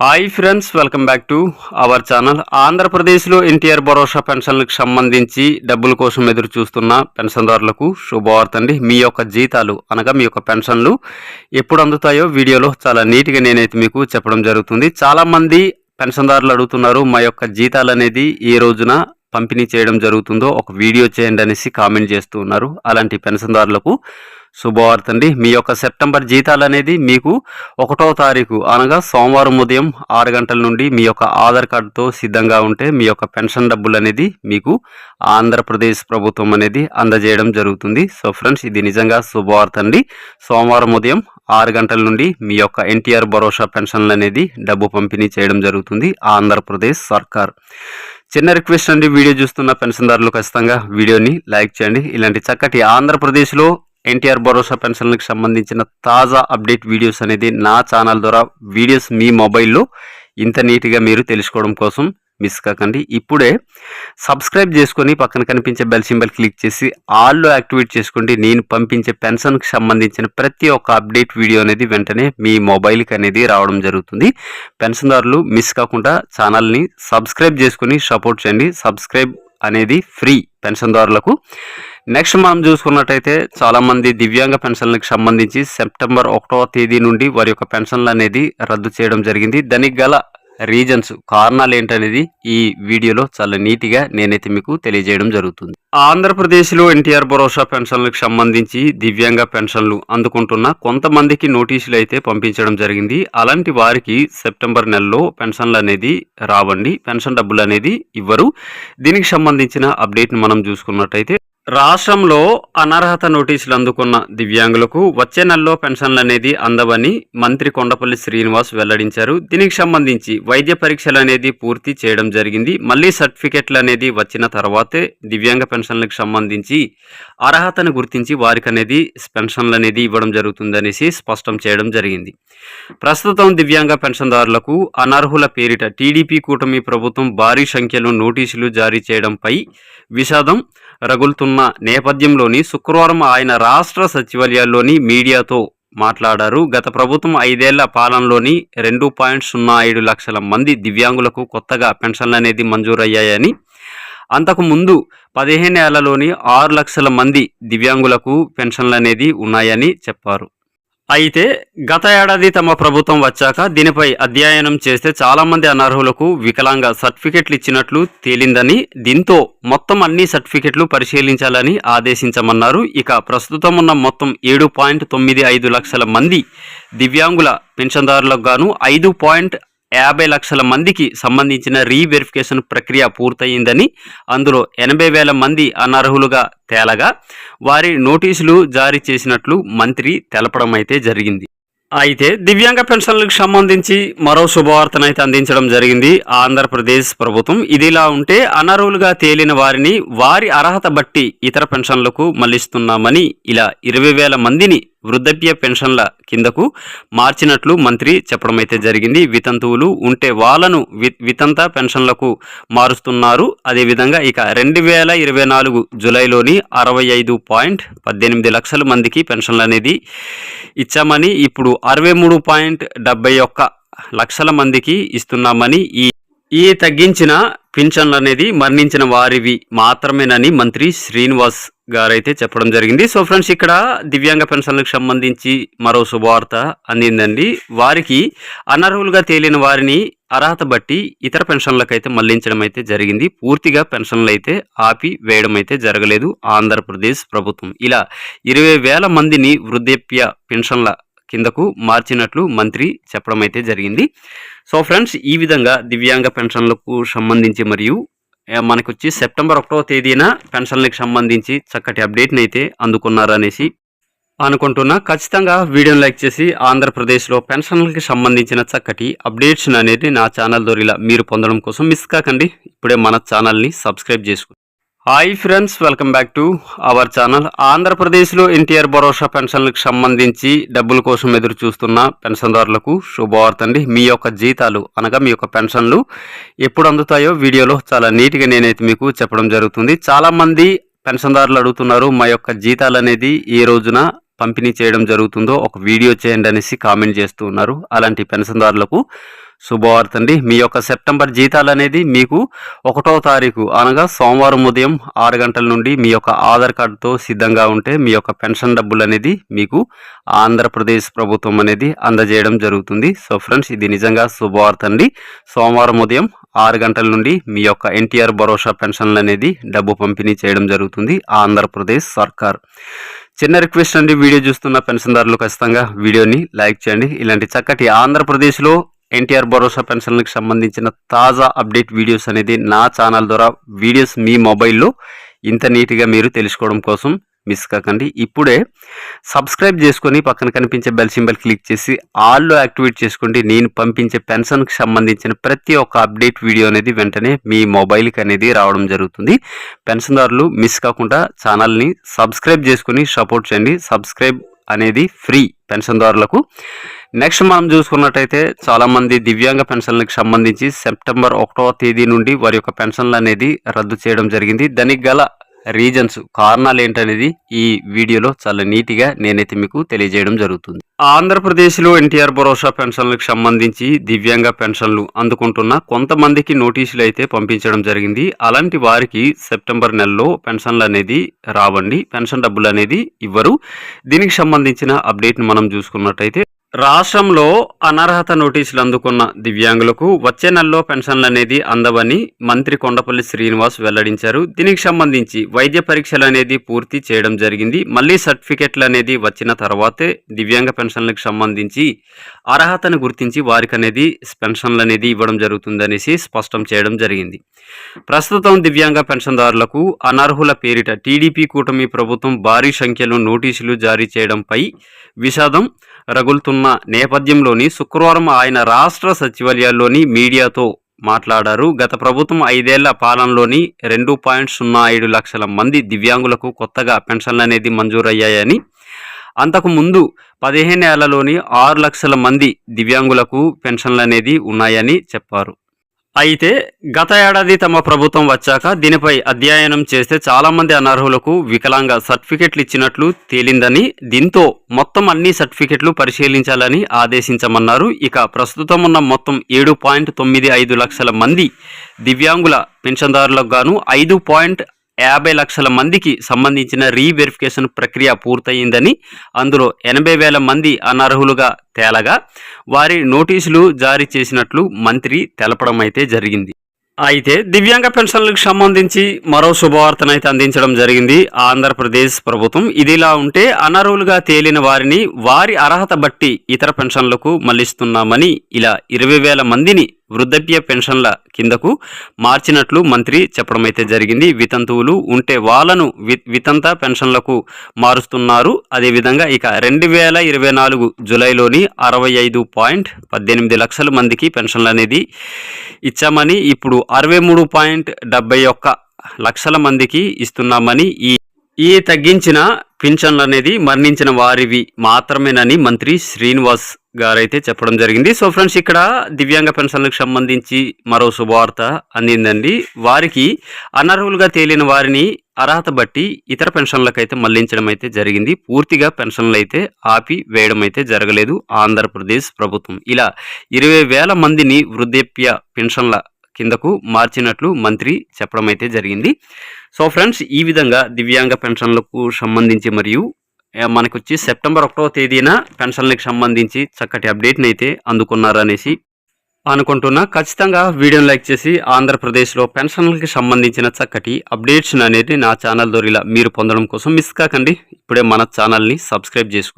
Hi friends welcome back to our channel. ఆంధ్రప్రదేశ్లో ఎన్టీఆర్ భరోసా పెన్షన్లకు సంబంధించి డబ్బుల కోసం ఎదురు చూస్తున్న పెన్షన్దారులకు శుభవార్త అండి మీ యొక్క జీతాలు అనగా మీ యొక్క పెన్షన్లు ఎప్పుడు అందుతాయో వీడియోలో చాలా నీట్గా నేనైతే మీకు చెప్పడం జరుగుతుంది. చాలామంది పెన్షన్దారులు అడుగుతున్నారు మా యొక్క జీతాలు అనేది ఏ రోజున పంపిణీ చేయడం జరుగుతుందో ఒక వీడియో చేయండి అనేసి కామెంట్ చేస్తూ ఉన్నారు. అలాంటి పెన్షన్దారులకు శుభవార్త అండి మీ యొక్క సెప్టెంబర్ జీతాలు అనేది మీకు ఒకటో తారీఖు అనగా సోమవారం ఉదయం ఆరు గంటల నుండి మీ యొక్క ఆధార్ కార్డుతో సిద్ధంగా ఉంటే మీ యొక్క పెన్షన్ డబ్బులు అనేది మీకు ఆంధ్రప్రదేశ్ ప్రభుత్వం అనేది అందజేయడం జరుగుతుంది. సో ఫ్రెండ్స్ ఇది నిజంగా శుభవార్త అండి సోమవారం ఉదయం ఆరు గంటల నుండి మీ యొక్క ఎన్టీఆర్ భరోసా పెన్షన్లు అనేది డబ్బు పంపిణీ చేయడం జరుగుతుంది. ఆంధ్రప్రదేశ్ సర్కార్. చిన్న రిక్వెస్ట్ అండి వీడియో చూస్తున్న పెన్షన్దారులు ఖచ్చితంగా వీడియోని లైక్ చేయండి. ఇలాంటి చక్కటి ఆంధ్రప్రదేశ్లో ఎన్టీఆర్ భరోసా పెన్షన్లకు సంబంధించిన తాజా అప్డేట్ వీడియోస్ అనేది నా ఛానల్ ద్వారా వీడియోస్ మీ మొబైల్లో ఇంత నీట్గా మీరు తెలుసుకోవడం కోసం మిస్ కాకండి. ఇప్పుడే సబ్స్క్రైబ్ చేసుకొని పక్కన కనిపించే బెల్ సింబల్ క్లిక్ చేసి ఆల్లో యాక్టివేట్ చేసుకోండి. నేను పంపించే పెన్షన్కి సంబంధించిన ప్రతి ఒక్క అప్డేట్ వీడియో అనేది వెంటనే మీ మొబైల్కి అనేది రావడం జరుగుతుంది. పెన్షన్దారులు మిస్ కాకుండా ఛానల్ని సబ్స్క్రైబ్ చేసుకొని సపోర్ట్ చేయండి. సబ్స్క్రైబ్ అనేది ఫ్రీ పెన్షన్దారులకు. నెక్స్ట్ మనం చూసుకున్నట్టయితే చాలామంది దివ్యాంగ పెన్షన్లకు సంబంధించి సెప్టెంబర్ ఒకటవ తేదీ నుండి వారి యొక్క పెన్షన్లు అనేది రద్దు చేయడం జరిగింది. దానికి గల రీజన్స్ కారణాలు ఏంటనేది ఈ వీడియోలో చాలా నీట్గా నేనైతే మీకు తెలియజేయడం జరుగుతుంది. ఆంధ్రప్రదేశ్లో ఎన్టీఆర్ భరోసా పెన్షన్లకు సంబంధించి దివ్యాంగ పెన్షన్లు అందుకుంటున్న కొంతమందికి నోటీసులు అయితే పంపించడం జరిగింది. అలాంటి వారికి సెప్టెంబర్ నెలలో పెన్షన్లు అనేది రావండి. పెన్షన్ డబ్బులు అనేది ఇవ్వరు. దీనికి సంబంధించిన అప్డేట్ని మనం చూసుకున్నట్టయితే రాష్ట్రంలో అనర్హత నోటీసులు అందుకున్న దివ్యాంగులకు వచ్చే నెలలో పెన్షన్లు అనేది అందవని మంత్రి కొండపల్లి శ్రీనివాస్ వెల్లడించారు. దీనికి సంబంధించి వైద్య పరీక్షలు అనేది పూర్తి చేయడం జరిగింది. మళ్ళీ సర్టిఫికెట్లు అనేది వచ్చిన తర్వాతే దివ్యాంగ పెన్షన్లకు సంబంధించి అర్హతను గుర్తించి వారికి అనేది పెన్షన్లు అనేది ఇవ్వడం జరుగుతుందనేసి స్పష్టం చేయడం జరిగింది. ప్రస్తుతం దివ్యాంగ పెన్షన్దారులకు అనర్హుల పేరిట టీడీపీ కూటమి ప్రభుత్వం భారీ సంఖ్యలో నోటీసులు జారీ చేయడంపై విషాదం రగులుతున్న నేపథ్యంలోని శుక్రవారం ఆయన రాష్ట్ర సచివాలయాల్లోని మీడియాతో మాట్లాడారు. గత ప్రభుత్వం ఐదేళ్ళ పాలనలోని రెండు పాయింట్ సున్నా ఐదు లక్షల మంది దివ్యాంగులకు కొత్తగా పెన్షన్లు అనేది మంజూరయ్యాయని అంతకుముందు పదిహేను ఏళ్ళలోని ఆరు లక్షల మంది దివ్యాంగులకు పెన్షన్లు అనేది ఉన్నాయని చెప్పారు. అయితే గత ఏడాది తమ ప్రభుత్వం వచ్చాక దీనిపై అధ్యయనం చేస్తే చాలామంది అనర్హులకు వికలాంగ సర్టిఫికెట్లు ఇచ్చినట్లు తేలిందని దీంతో మొత్తం అన్ని సర్టిఫికెట్లు పరిశీలించాలని ఆదేశించమన్నారు. ఇక ప్రస్తుతం ఉన్న మొత్తం ఏడు పాయింట్ తొమ్మిది ఐదు లక్షల మంది దివ్యాంగుల పెన్షన్దారులకు గాను ఐదు పాయింట్ యాభై లక్షల మందికి సంబంధించిన రీవెరిఫికేషన్ ప్రక్రియ పూర్తయిందని అందులో ఎనభై వేల మంది అనర్హులుగా తేలగా వారి నోటీసులు జారీ చేసినట్లు మంత్రి తెలపడం అయితే జరిగింది. అయితే దివ్యాంగ పెన్షన్లకు సంబంధించి మరో శుభవార్తనైతే అందించడం జరిగింది. ఆంధ్రప్రదేశ్ ప్రభుత్వం ఇదిలా ఉంటే అనర్హులుగా తేలిన వారిని వారి అర్హత బట్టి ఇతర పెన్షన్లకు మళ్ళిస్తున్నామని ఇలా ఇరవై వేల మందిని వృద్ధాప్య పెన్షన్ల కిందకు మార్చినట్లు మంత్రి చెప్పడం అయితే జరిగింది. వితంతువులు ఉంటే వాళ్ళను వి వితంత పెన్షన్లకు మారుస్తున్నారు. అదేవిధంగా ఇక రెండు వేల ఇరవై నాలుగు జులైలోని అరవై ఐదు పాయింట్ పద్దెనిమిది లక్షల మందికి పెన్షన్లు అనేది ఇచ్చామని ఇప్పుడు అరవై మూడు పాయింట్ డెబ్బై ఒక్క లక్షల మందికి ఇస్తున్నామని ఈ ఈ తగ్గించిన పింఛన్లు అనేది మరణించిన వారివి మాత్రమేనని మంత్రి శ్రీనివాస్ గారైతే చెప్పడం జరిగింది. సో ఫ్రెండ్స్ ఇక్కడ దివ్యాంగ పెన్షన్లకు సంబంధించి మరో శుభవార్త అందిందండి. వారికి అనర్హులుగా తేలిన వారిని అర్హత బట్టి ఇతర పెన్షన్లకు అయితే మళ్ళించడం అయితే జరిగింది. పూర్తిగా పెన్షన్లు అయితే ఆపి వేయడం అయితే జరగలేదు. ఆంధ్రప్రదేశ్ ప్రభుత్వం ఇలా ఇరవై వేల మందిని వృద్ధాప్య పెన్షన్ల కిందకు మార్చినట్లు మంత్రి చెప్పడం అయితే జరిగింది. సో ఫ్రెండ్స్ ఈ విధంగా దివ్యాంగ పెన్షన్లకు సంబంధించి మరియు మనకు వచ్చి సెప్టెంబర్ ఒకటో తేదీన పెన్షన్లకు సంబంధించి చక్కటి అప్డేట్ని అయితే అందుకున్నారనేసి అనుకుంటున్నా. ఖచ్చితంగా వీడియోని లైక్ చేసి ఆంధ్రప్రదేశ్లో పెన్షన్లకి సంబంధించిన చక్కటి అప్డేట్స్ అనేది నా ఛానల్ ద్వారా మీరు పొందడం కోసం మిస్ కాకండి. ఇప్పుడే మన ఛానల్ని సబ్స్క్రైబ్ చేసుకోండి hi friends welcome back to our channel. ఆంధ్రప్రదేశ్లో ఎన్టీఆర్ భరోసా పెన్షన్లకు సంబంధించి డబ్బుల కోసం ఎదురు చూస్తున్న పెన్షన్దారులకు శుభవార్త అండి. మీ యొక్క జీతాలు అనగా మీ యొక్క పెన్షన్లు ఎప్పుడు అందుతాయో వీడియోలో చాలా నీట్గా నేనైతే మీకు చెప్పడం జరుగుతుంది. చాలామంది పెన్షన్దారులు అడుగుతున్నారు మా యొక్క జీతాలు అనేది ఏ రోజున పంపిణీ చేయడం జరుగుతుందో ఒక వీడియో చేయండి అనేసి కామెంట్ చేస్తూ ఉన్నారు. అలాంటి పెన్షన్దారులకు శుభవార్త అండి మీ యొక్క సెప్టెంబర్ జీతాలు అనేది మీకు ఒకటో తారీఖు అనగా సోమవారం ఉదయం ఆరు గంటల నుండి మీ యొక్క ఆధార్ కార్డుతో సిద్ధంగా ఉంటే మీ యొక్క పెన్షన్ డబ్బులు అనేది మీకు ఆంధ్రప్రదేశ్ ప్రభుత్వం అనేది అందజేయడం జరుగుతుంది. సో ఫ్రెండ్స్ ఇది నిజంగా శుభవార్త అండి సోమవారం ఉదయం ఆరు గంటల నుండి మీ యొక్క ఎన్టీఆర్ భరోసా పెన్షన్లు అనేది డబ్బు పంపిణీ చేయడం జరుగుతుంది. ఆంధ్రప్రదేశ్ సర్కార్. చిన్న రిక్వెస్ట్ అండి వీడియో చూస్తున్న పెన్షన్దారులు ఖచ్చితంగా వీడియోని లైక్ చేయండి. ఇలాంటి చక్కటి ఆంధ్రప్రదేశ్లో ఎన్టీఆర్ భరోసా పెన్షన్లకు సంబంధించిన తాజా అప్డేట్ వీడియోస్ అనేది నా ఛానల్ ద్వారా వీడియోస్ మీ మొబైల్లో ఇంత నీట్గా మీరు తెలుసుకోవడం కోసం మిస్ కాకండి. ఇప్పుడే సబ్స్క్రైబ్ చేసుకొని పక్కన కనిపించే బెల్ సింబల్ క్లిక్ చేసి ఆల్లో యాక్టివేట్ చేసుకోండి. నేను పంపించే పెన్షన్కి సంబంధించిన ప్రతి ఒక్క అప్డేట్ వీడియో అనేది వెంటనే మీ మొబైల్కి అనేది రావడం జరుగుతుంది. పెన్షన్దారులు మిస్ కాకుండా ఛానల్ని సబ్స్క్రైబ్ చేసుకొని సపోర్ట్ చేయండి. సబ్స్క్రైబ్ అనేది ఫ్రీ పెన్షన్దారులకు. నెక్స్ట్ మనం చూసుకున్నట్టయితే చాలామంది దివ్యాంగ పెన్షన్లకు సంబంధించి సెప్టెంబర్ ఒకటవ తేదీ నుండి వారి యొక్క పెన్షన్లు అనేది రద్దు చేయడం జరిగింది. దానికి గల రీజన్స్ కారణాలు ఏంటనేది ఈ వీడియోలో చాలా నీట్గా నేనైతే మీకు తెలియజేయడం జరుగుతుంది. ఆంధ్రప్రదేశ్లో ఎన్టీఆర్ భరోసా పెన్షన్లకు సంబంధించి దివ్యాంగ పెన్షన్లు అందుకుంటున్న కొంతమందికి నోటీసులు అయితే పంపించడం జరిగింది. అలాంటి వారికి సెప్టెంబర్ నెలలో పెన్షన్లు అనేది రావండి. పెన్షన్ డబ్బులు అనేది ఇవ్వరు. దీనికి సంబంధించిన అప్డేట్ని మనం చూసుకున్నట్టయితే రాష్ట్రంలో అనర్హత నోటీసులు అందుకున్న దివ్యాంగులకు వచ్చే నెలలో పెన్షన్లు అనేది అందవని మంత్రి కొండపల్లి శ్రీనివాస్ వెల్లడించారు. దీనికి సంబంధించి వైద్య పరీక్షలు అనేది పూర్తి చేయడం జరిగింది. మళ్ళీ సర్టిఫికెట్లు అనేది వచ్చిన తర్వాతే దివ్యాంగ పెన్షన్లకు సంబంధించి అర్హతను గుర్తించి వారికి అనేది పెన్షన్లు అనేది ఇవ్వడం జరుగుతుందనేసి స్పష్టం చేయడం జరిగింది. ప్రస్తుతం దివ్యాంగ పెన్షన్దారులకు అనర్హుల పేరిట టీడీపీ కూటమి ప్రభుత్వం భారీ సంఖ్యలో నోటీసులు జారీ చేయడంపై విషాదం రగులుతున్న నేపథ్యంలోని శుక్రవారం ఆయన రాష్ట్ర సచివాలయాల్లోని మీడియాతో మాట్లాడారు. గత ప్రభుత్వం ఐదేళ్ళ పాలనలోని రెండు పాయింట్ సున్నా ఐదు లక్షల మంది దివ్యాంగులకు కొత్తగా పెన్షన్లు అనేది మంజూరయ్యాయని అంతకుముందు పదిహేను ఏళ్ళలోని ఆరు లక్షల మంది దివ్యాంగులకు పెన్షన్లు అనేది ఉన్నాయని చెప్పారు. అయితే గత ఏడాది తమ ప్రభుత్వం వచ్చాక దీనిపై అధ్యయనం చేస్తే చాలామంది అనర్హులకు వికలాంగ సర్టిఫికెట్లు ఇచ్చినట్లు తేలిందని దీంతో మొత్తం అన్ని సర్టిఫికెట్లు పరిశీలించాలని ఆదేశించమన్నారు. ఇక ప్రస్తుతం ఉన్న మొత్తం ఏడు పాయింట్ తొమ్మిది ఐదు లక్షల మంది దివ్యాంగుల పెన్షన్దారులకు గాను ఐదు పాయింట్ యాభై లక్షల మందికి సంబంధించిన రీవెరిఫికేషన్ ప్రక్రియ పూర్తయిందని అందులో ఎనభై వేల మంది అనర్హులుగా తేలగా వారి నోటీసులు జారీ చేసినట్లు మంత్రి తెలపడం అయితే జరిగింది. అయితే దివ్యాంగ పెన్షన్లకు సంబంధించి మరో శుభవార్తనైతే అందించడం జరిగింది. ఆంధ్రప్రదేశ్ ప్రభుత్వం ఇదిలా ఉంటే అనర్హులుగా తేలిన వారిని వారి అర్హత బట్టి ఇతర పెన్షన్లకు మళ్ళిస్తున్నామని ఇలా ఇరవై వేల మందిని వృద్ధాప్య పెన్షన్ల కిందకు మార్చినట్లు మంత్రి చెప్పడం అయితే జరిగింది. వితంతువులు ఉంటే వాళ్ళను వి వితంత పెన్షన్లకు మారుస్తున్నారు. అదేవిధంగా ఇక రెండు వేల ఇరవై నాలుగు జూలైలోని అరవై ఐదు పాయింట్ పద్దెనిమిది లక్షల మందికి పెన్షన్లు అనేది ఇచ్చామని ఇప్పుడు అరవై మూడు పాయింట్ డెబ్బై ఒక్క లక్షల మందికి ఇస్తున్నామని ఈ ఈ తగ్గించిన పింఛన్లు అనేది మరణించిన వారివి మాత్రమేనని మంత్రి శ్రీనివాస్ గారైతే చెప్పడం జరిగింది. సో ఫ్రెండ్స్ ఇక్కడ దివ్యాంగ పెన్షన్లకు సంబంధించి మరో శుభవార్త అందిందండి. వారికి అనర్హులుగా తేలిన వారిని అర్హత బట్టి ఇతర పెన్షన్లకు అయితే మళ్ళించడం అయితే జరిగింది. పూర్తిగా పెన్షన్లు అయితే ఆపి వేయడం అయితే జరగలేదు. ఆంధ్రప్రదేశ్ ప్రభుత్వం ఇలా ఇరవై వేల మందిని వృద్ధాప్య పెన్షన్ల కిందకు మార్చినట్లు మంత్రి చెప్పడం అయితే జరిగింది. సో ఫ్రెండ్స్ ఈ విధంగా దివ్యాంగ పెన్షన్లకు సంబంధించి మరియు మనకొచ్చి సెప్టెంబర్ ఒకటో తేదీన పెన్షన్లకు సంబంధించి చక్కటి అప్డేట్ని అయితే అందుకున్నారనేసి అనుకుంటున్నా. ఖచ్చితంగా వీడియోని లైక్ చేసి ఆంధ్రప్రదేశ్లో పెన్షన్లకి సంబంధించిన చక్కటి అప్డేట్స్ అనేది నా ఛానల్ ద్వారా మీరు పొందడం కోసం మిస్ కాకండి. ఇప్పుడే మన ఛానల్ని సబ్స్క్రైబ్ చేసుకోండి.